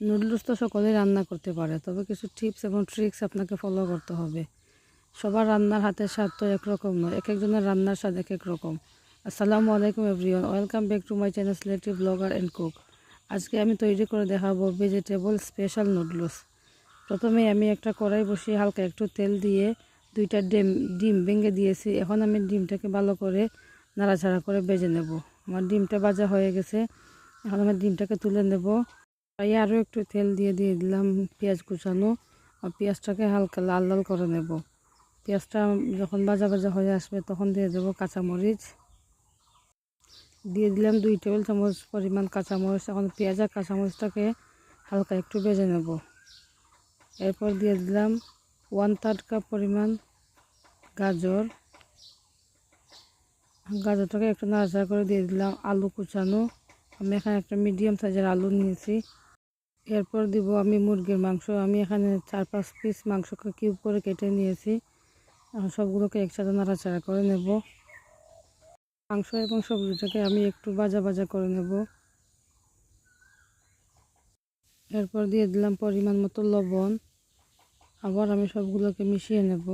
Noodles তো সকলেই রান্না করতে পারে, তবে কিছু টিপস এবং ট্রিক্স আপনাকে ফলো করতে হবে। সবার রান্নার হাতের স্বাদ তো একরকম নয়, এক একজনের রান্নার স্বাদ এক এক রকম। আসসালামু আলাইকুম everyone welcome back to my channel Sylheti blogger and cook আজকে আমি তৈরি করে দেখাবো ভেজিটেবল স্পেশাল নুডলস। প্রথমে আমি একটা কড়াই বসিয়ে হালকা একটু তেল দিয়ে দুইটা ডিম ডিম ভেঙে দিয়েছি। এখন আমি ডিমটাকে ভালো করে নাড়াচাড়া করে বেজে নেব। আমার ডিমটা ভাজা হয়ে গেছে। এখন আমি ডিমটাকে তুলে নেব। তাই আরও একটু তেল দিয়ে দিয়ে দিলাম পেঁয়াজ কুচানো আর পেঁয়াজটাকে হালকা লাল লাল করে নেব। পেঁয়াজটা যখন ভাজা ভাজা হয়ে আসবে তখন দিয়ে দেবো কাঁচামরিচ। দিয়ে দিলাম দুই টেবিল চামচ পরিমাণ কাঁচামরিচ। এখন পেঁয়াজ আর কাঁচামরিচটাকে হালকা একটু বেজে নেব। এরপর দিয়ে দিলাম ওয়ান থার্ড কাপ পরিমাণ গাজর। গাজরটাকে একটু নাড়াচাড়া করে দিয়ে দিলাম আলু কুচানো। আমি এখানে একটা মিডিয়াম সাইজের আলু নিয়েছি। এরপর দিব আমি মুরগির মাংস। আমি এখানে চার, পাঁচ পিস মাংসকে কিউব করে কেটে নিয়েছি। এখন সবগুলোকে একসাথে নাড়াচাড়া করে নেব। মাংস এবং সবজিটাকে আমি একটু বাজা বাজা করে নেব। এরপর দিয়ে দিলাম পরিমাণ মতো লবণ। আবার আমি সবগুলোকে মিশিয়ে নেব।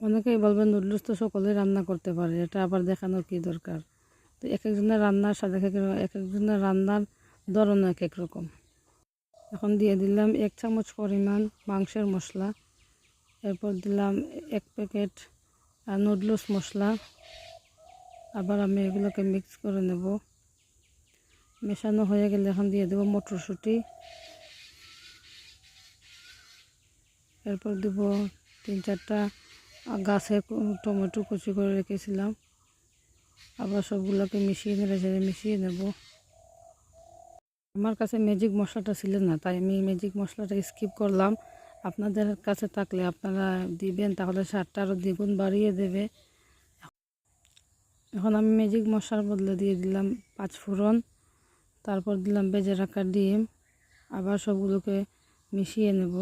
অনেকেই বলবেন, নুডলস তো সকলেই রান্না করতে পারে, এটা আবার দেখানোর কি দরকার? তো এক একজনের রান্নার সাথে এক একজনের রান্নার ধরন এক এক রকম। এখন দিয়ে দিলাম এক চামচ পরিমাণ মাংসের মশলা। এরপর দিলাম এক প্যাকেট নুডলস মশলা। আবার আমি এগুলোকে মিক্স করে নেব। মেশানো হয়ে গেলে এখন দিয়ে দেবো মটরশুঁটি। এরপর দেব তিন চারটা গাছে টমেটো কুচি করে রেখেছিলাম। আবার সবগুলোকে মিশিয়ে নেড়ে মিশিয়ে নেব। আমার কাছে ম্যাজিক মশলাটা ছিল না, তাই আমি ম্যাজিক মশলাটা স্কিপ করলাম। আপনাদের কাছে থাকলে আপনারা দিবেন, তাহলে সারটা আরও দ্বিগুণ বাড়িয়ে দেবে। এখন আমি ম্যাজিক মশলার বদলে দিয়ে দিলাম পাঁচ ফোড়ন, তারপর দিলাম বেজে রাখা ডিম, আবার সবগুলোকে মিশিয়ে নেব।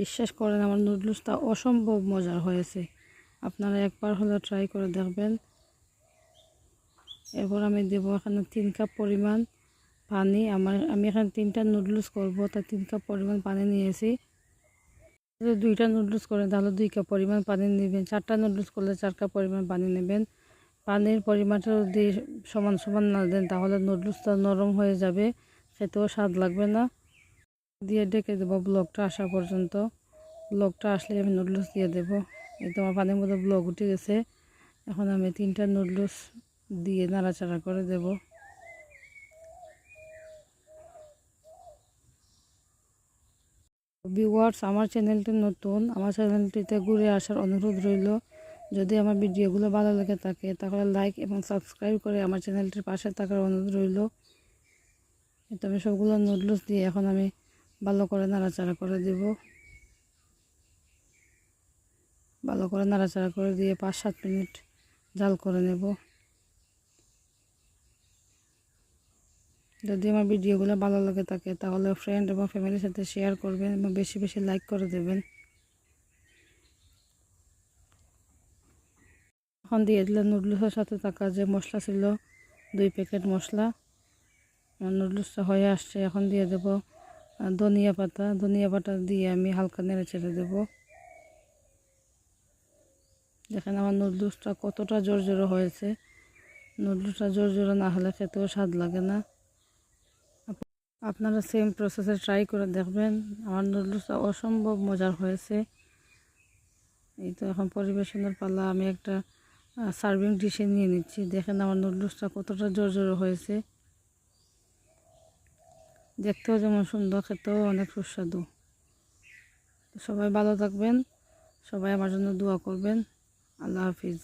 বিশ্বাস করেন, আমার নুডলসটা অসম্ভব মজার হয়েছে। আপনারা একবার হলে ট্রাই করে দেখবেন। এরপর আমি দেবো এখানে তিন কাপ পরিমাণ পানি, আমার, আমি এখন তিনটা নুডলস করব তাই তিন কাপ পরিমাণ পানি নিয়েছি যদি দুইটা নুডলস করেন, তাহলে দুই কাপ পরিমাণ পানি নেবেন। চারটা নুডলস করলে চার কাপ পরিমাণ পানি নেবেন। পানির পরিমাণটা যদি সমান সমান না দেন, তাহলে নুডলসটা নরম হয়ে যাবে। খেতেও স্বাদ লাগবে না। দিয়ে ডেকে দেবো ব্লকটা আসা পর্যন্ত। ব্লকটা আসলে আমি নুডলস দিয়ে দেবো। এই তোমার পানির মধ্যে ব্লক উঠে গেছে। এখন আমি তিনটা নুডলস দিয়ে নাড়াচাড়া করে দেব। ভিউয়ার্স আমার চ্যানেলটি নতুন, আমার চ্যানেলটিতে ঘুরে আসার অনুরোধ রইল। যদি আমার ভিডিওগুলো ভালো লেগে থাকে, তাহলে লাইক এবং সাবস্ক্রাইব করে আমার চ্যানেলটির পাশে থাকার অনুরোধ রইল। তো আমি সবগুলো নুডলস দিয়ে এখন আমি ভালো করে নাড়াচাড়া করে দেব। ভালো করে নাড়াচাড়া করে দিয়ে পাঁচ সাত মিনিট জাল করে নেব। যদি আমার ভিডিওগুলো ভালো লাগে থাকে, তাহলে ফ্রেন্ড এবং ফ্যামিলির সাথে শেয়ার করবেন এবং বেশি বেশি লাইক করে দেবেন। এখন দিয়ে দিলাম নুডলসের সাথে থাকা যে মশলা ছিল, দুই প্যাকেট মশলা। নুডলসটা হয়ে আসছে, এখন দিয়ে দেব ধনিয়া পাতা। ধনিয়া পাতা দিয়ে আমি হালকা নেড়ে ছেড়ে দেবো। দেখেন আমার নুডলসটা কতটা জোর জোর হয়েছে। নুডলসটা জোর জোর না হলে খেতেও স্বাদ লাগে না। আপনারা সেম প্রসেসে ট্রাই করে দেখবেন। আমার নুডলসটা অসম্ভব মজার হয়েছে। এই তো এখন পরিবেশনের পালা, আমি একটা সার্ভিং ডিশে নিয়ে নিচ্ছি। দেখেন আমার নুডলসটা কতটা জোর জোর হয়েছে। দেখতেও যেমন সুন্দর, খেতেও অনেক সুস্বাদু। সবাই ভালো থাকবেন। সবাই আমার জন্য দোয়া করবেন। আল্লাহ হাফিজ।